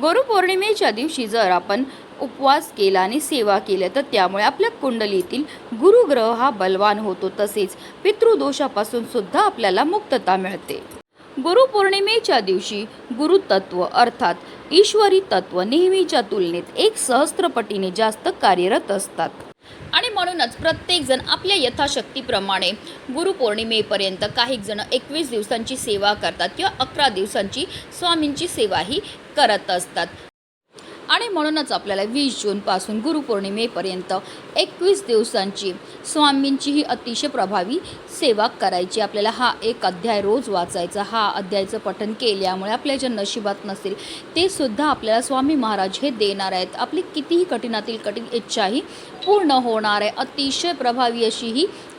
गुरुपौर्णिमेच्या दिवशी जर आपण उपवास केला आणि सेवा केल्या तर त्यामुळे आपल्या कुंडलीतील गुरुग्रह हा बलवान होतो तसेच पितृदोषापासून सुद्धा आपल्याला मुक्तता मिळते. गुरुपौर्णिमेच्या दिवशी गुरुतत्व अर्थात ईश्वरी तत्व नेहमीच्या तुलनेत एक सहस्त्रपटीने जास्त कार्यरत असतात. आणि म्हणूनच प्रत्येकजण आपल्या यथाशक्तीप्रमाणे गुरुपौर्णिमेपर्यंत काही जण एकवीस दिवसांची सेवा करतात किंवा अकरा दिवसांची स्वामींची सेवाही करत असतात. आणि म्हणूनच आपल्याला वीस जूनपासून गुरुपौर्णिमेपर्यंत एकवीस दिवसांची स्वामींची ही अतिशय प्रभावी सेवा करायची. आपल्याला हा एक अध्याय रोज वाचायचा हा अध्यायचं पठन केल्यामुळे आपल्या ज्या नशिबात नसेल ते सुद्धा आपल्याला स्वामी महाराज हे देणार आहेत. आपली कितीही कठीणातील कठीण इच्छाही पूर्ण होणार आहे. अतिशय प्रभावी अशी ही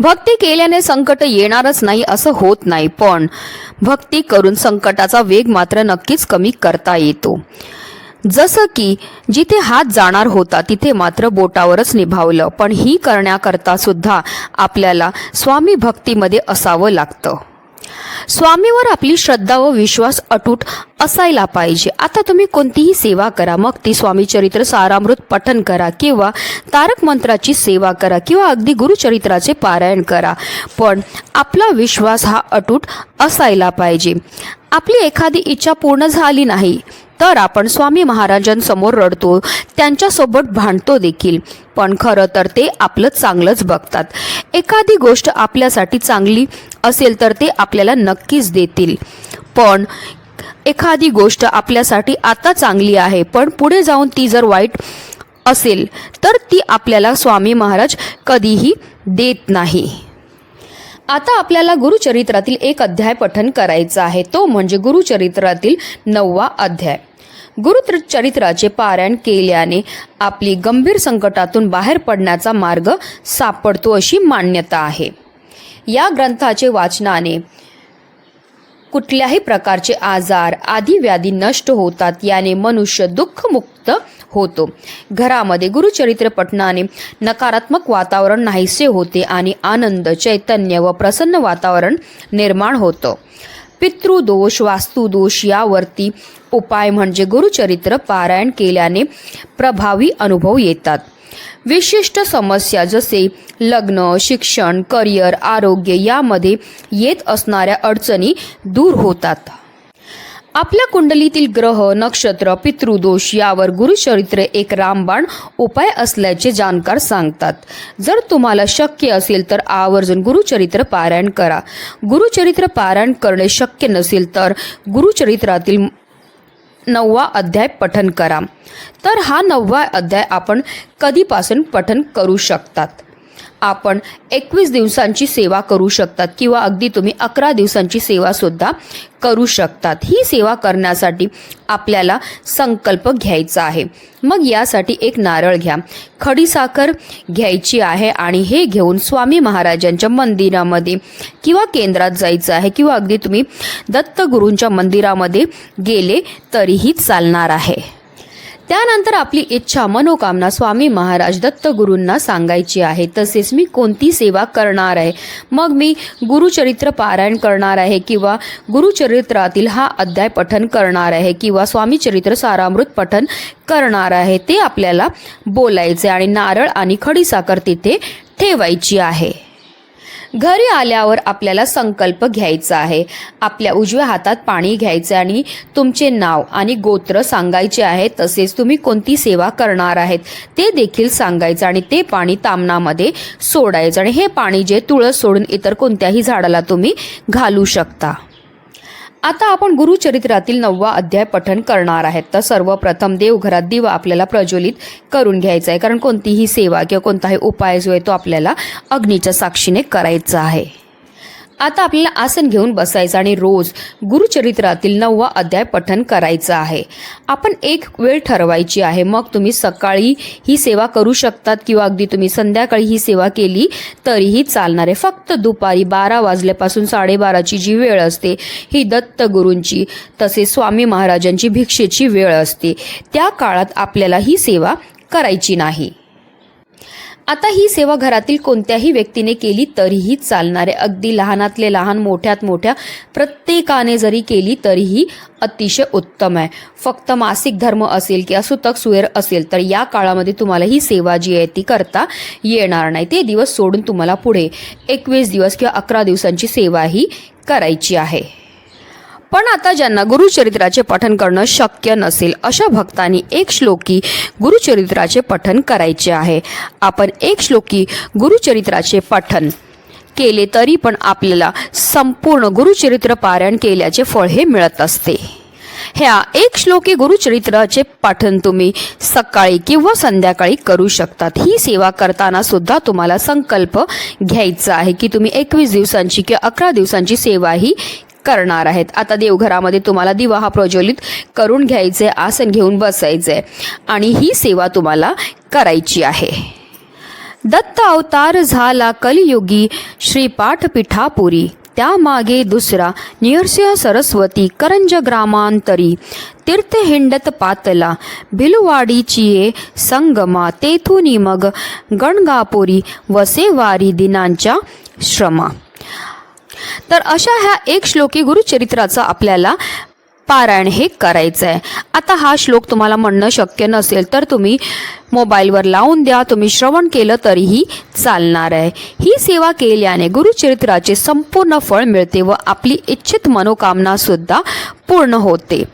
भक्ती केल्याने संकट येणारच नाही असं होत नाही पण भक्ती करून संकटाचा वेग मात्र नक्कीच कमी करता येतो. जसं की जिथे हात जाणार होता तिथे मात्र बोटावरच निभावलं पण ही करण्याकरता सुद्धा आपल्याला स्वामी भक्तीमध्ये असावं लागतं. स्वामीवर आपली श्रद्धा व विश्वास अटूट असायला पाहिजे. आता तुम्ही कोणतीही सेवा करा. मग ती स्वामी चरित्र सारामृत पठन करा किंवा तारक मंत्राची सेवा करा किंवा अगदी गुरुचरित्राचे पारायण करा. पण आपला विश्वास हा अटूट असायला पाहिजे. आपली एखादी इच्छा पूर्ण झाली नाही. तर आपण स्वामी महाराजांसमोर रडतो त्यांच्यासोबत भांडतो देखील. पण खरं तर ते आपलं चांगलंच बघतात. एखादी गोष्ट आपल्यासाठी चांगली असेल तर ते आपल्याला नक्कीच देतील. पण एखादी गोष्ट आपल्यासाठी आता चांगली आहे पण पुढे जाऊन ती जर वाईट असेल तर ती आपल्याला स्वामी महाराज कधीही देत नाही. आता आपल्याला गुरुचरित्रातील एक अध्याय पठन करायचा आहे. तो म्हणजे गुरुचरित्रातील नववा अध्याय. गुरुचरित्राचे पारायण केल्याने आपली गंभीर संकटातून बाहेर पडण्याचा मार्ग सापडतो अशी मान्यता आहे. या ग्रंथाचे वाचनाने कुठल्याही प्रकारचे आजार आदी व्याधी नष्ट होतात याने मनुष्य दुःखमुक्त होतो. घरामध्ये गुरुचरित्र पठणाने नकारात्मक वातावरण नाहीसे होते आणि आनंद चैतन्य व प्रसन्न वातावरण निर्माण होतं. पितृदोष वास्तुदोष यावरती उपाय म्हणजे गुरुचरित्र पारायण केल्याने प्रभावी अनुभव येतात. विशिष्ट समस्या जसे लग्न शिक्षण करिअर आरोग्य यामध्ये येत असणाऱ्या अडचणी दूर होतात. आपल्या कुंडलीतील ग्रह नक्षत्र पितृदोष यावर गुरुचरित्र एक रामबाण उपाय असल्याचे जाणकार सांगतात. जर तुम्हाला शक्य असेल तर आवर्जून गुरुचरित्र पारायण करा. गुरुचरित्र पारायण करणे शक्य नसेल तर गुरुचरित्रातील नववा अध्याय पठन करा. तर हा नववा अध्याय आपण कधीपासून पठन करू शकतात? आपण एकवीस दिवसांची सेवा करू शकतात किंवा अगदी तुम्ही अकरा दिवसांची सेवा सुद्धा करू शकतात. ही सेवा करण्यासाठी आपल्याला संकल्प घ्यायचा आहे. मग यासाठी एक नारळ घ्या. खडीसाखर घ्यायची आहे आणि हे घेऊन स्वामी महाराजांच्या मंदिरामध्ये किंवा केंद्रात जायचं आहे किंवा अगदी तुम्ही दत्तगुरूंच्या मंदिरामध्ये गेले तरीही चालणार आहे. त्यानंतर आपली इच्छा मनोकामना स्वामी महाराज दत्तगुरूंना सांगायची आहे. तसेच मी कोणती सेवा करणार आहे? मग मी गुरुचरित्र पारायण करणार आहे किंवा गुरुचरित्रातील हा अध्याय पठन करणार आहे किंवा स्वामीचरित्र सारामृत पठन करणार आहे ते आपल्याला बोलायचे आणि नारळ आणि खडीसाखर तिथे ठेवायची आहे. घरी आल्यावर आपल्याला संकल्प घ्यायचा आहे. आपल्या उजव्या हातात पाणी घ्यायचे आणि तुमचे नाव आणि गोत्र सांगायचे आहे. तसेच तुम्ही कोणती सेवा करणार आहेत ते देखील सांगायचं आणि ते पाणी तामणामध्ये सोडायचं. आणि हे पाणी जे तुळस सोडून इतर कोणत्याही झाडाला तुम्ही घालू शकता. आता आपण गुरुचरित्रातील नववा अध्याय पठण करणार आहेत. तर सर्वप्रथम देवघरात दिवा आपल्याला प्रज्वलित करून घ्यायचा आहे. कारण कोणतीही सेवा किंवा कोणताही उपाय जो आहे तो आपल्याला अग्नीच्या साक्षीने करायचा आहे. आता आपल्याला आसन घेऊन बसायचं आणि रोज गुरुचरित्रातील नववा अध्याय पठन करायचं आहे. आपण एक वेळ ठरवायची आहे. मग तुम्ही सकाळी ही सेवा करू शकतात किंवा अगदी तुम्ही संध्याकाळी ही सेवा केली तरीही चालणार आहे. फक्त दुपारी बारा वाजल्यापासून साडेबाराची जी वेळ असते ही दत्तगुरूंची तसेच स्वामी महाराजांची भिक्षेची वेळ असते. त्या काळात आपल्याला ही सेवा करायची नाही. आता ही सेवा घरातील कोणत्याही व्यक्तीने केली तरीही चालणारे. अगदी लहानातले लहान मोठ्यात मोठ्या प्रत्येकाने जरी केली तरीही अतिशय उत्तम आहे. फक्त मासिक धर्म असेल किंवा सुतक सुएर असेल तर या काळामध्ये तुम्हाला ही सेवा जी आहे ती करता येणार नाही. ते दिवस सोडून तुम्हाला पुढे एकवीस दिवस किंवा अकरा दिवसांची सेवा ही करायची आहे. पण आता ज्यांना गुरुचरित्राचे पठन करणं शक्य नसेल अशा भक्तांनी एक श्लोकी गुरुचरित्राचे पठन करायचे आहे. आपण एक श्लोकी गुरुचरित्राचे पठन केले तरी पण आपल्याला संपूर्ण गुरुचरित्र पारायण केल्याचे फळ हे मिळत असते. ह्या एक श्लोकी गुरुचरित्राचे पाठन तुम्ही सकाळी किंवा संध्याकाळी करू शकतात. ही सेवा करताना सुद्धा तुम्हाला संकल्प घ्यायचा आहे की तुम्ही एकवीस दिवसांची किंवा अकरा दिवसांची सेवा ही करणार आहेत. आता देवघरामध्ये तुम्हाला दिवा हा प्रज्वलित करून घ्यायचे आसन घेऊन बसायचे आणि ही सेवा तुम्हाला करायची आहे. दत्त अवतार झाला कलियुगी श्रीपाठ पिठापुरी त्यामागे दुसरा निरसिंह सरस्वती करंज ग्रामांतरी. तीर्थ हिंडत पातला भिलवाडीची संगमा. तेथुनी मग गणगापुरी वसेवारी दिनांच्या श्रमा. तर अशा ह्या एक श्लोकी गुरुचरित्राचा आपल्याला पारायण हे करायचं आहे आता हा श्लोक तुम्हाला म्हणणं शक्य नसेल तर तुम्ही मोबाईलवर लावून द्या तुम्ही श्रवण केलं तरीही चालणार आहे. ही सेवा केल्याने गुरुचरित्राचे संपूर्ण फळ मिळते व आपली इच्छित मनोकामनासुद्धा पूर्ण होते.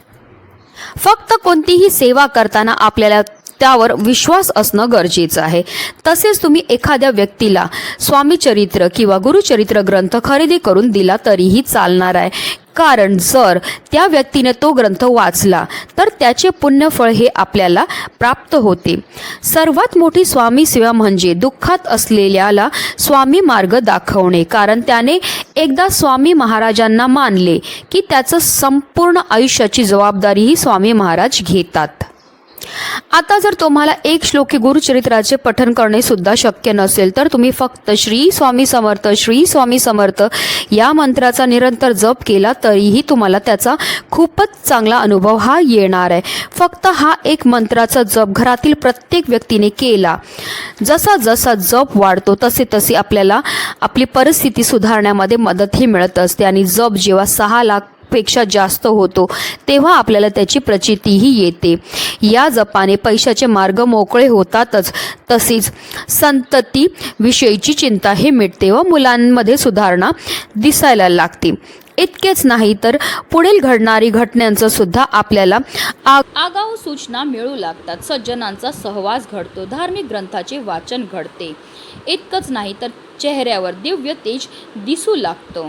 फक्त कोणतीही सेवा करताना आपल्याला त्यावर विश्वास असणं गरजेचं आहे. तसेच तुम्ही एखाद्या व्यक्तीला स्वामीचरित्र किंवा गुरुचरित्र ग्रंथ खरेदी करून दिला तरीही चालणार आहे. कारण जर त्या व्यक्तीने तो ग्रंथ वाचला तर त्याचे पुण्यफळ हे आपल्याला प्राप्त होते. सर्वात मोठी स्वामी सेवा म्हणजे दुःखात असलेल्याला स्वामी मार्ग दाखवणे. कारण त्याने एकदा स्वामी महाराजांना मानले की त्याचं संपूर्ण आयुष्याची जबाबदारीही स्वामी महाराज घेतात. आता जर तुम्हाला एक श्लोकी गुरुचरित्राचे पठन करणे सुद्धा शक्य नसेल तर तुम्ही फक्त श्री स्वामी समर्थ श्री स्वामी समर्थ या मंत्राचा निरंतर जप केला तरीही तुम्हाला त्याचा खूपच चांगला अनुभव हा येणार आहे. फक्त हा एक मंत्राचा जप घरातील प्रत्येक व्यक्तीने केला. जसा जसा जप वाढतो तसे तसे आपल्याला आपली परिस्थिती सुधारण्यामध्ये मदतही मिळत असते. आणि जप जेव्हा सहा लाख पेक्षा जास्त होतो तेव्हा आपल्याला त्याची प्रचितीही येते. या जपाने पैशाचे मार्ग मोकळे होतातच तसेच संतती विषयीची चिंता हे मिटते व मुलांमध्ये सुधारणा दिसायला लागते. इतकेच नाही तर पुढील घडणारी घटनांचं सुद्धा आपल्याला आ आगाऊ सूचना मिळू लागतात. सज्जनांचा सहवास घडतो धार्मिक ग्रंथाचे वाचन घडते. इतकंच नाही तर चेहऱ्यावर दिव्य तेज दिसू लागतं.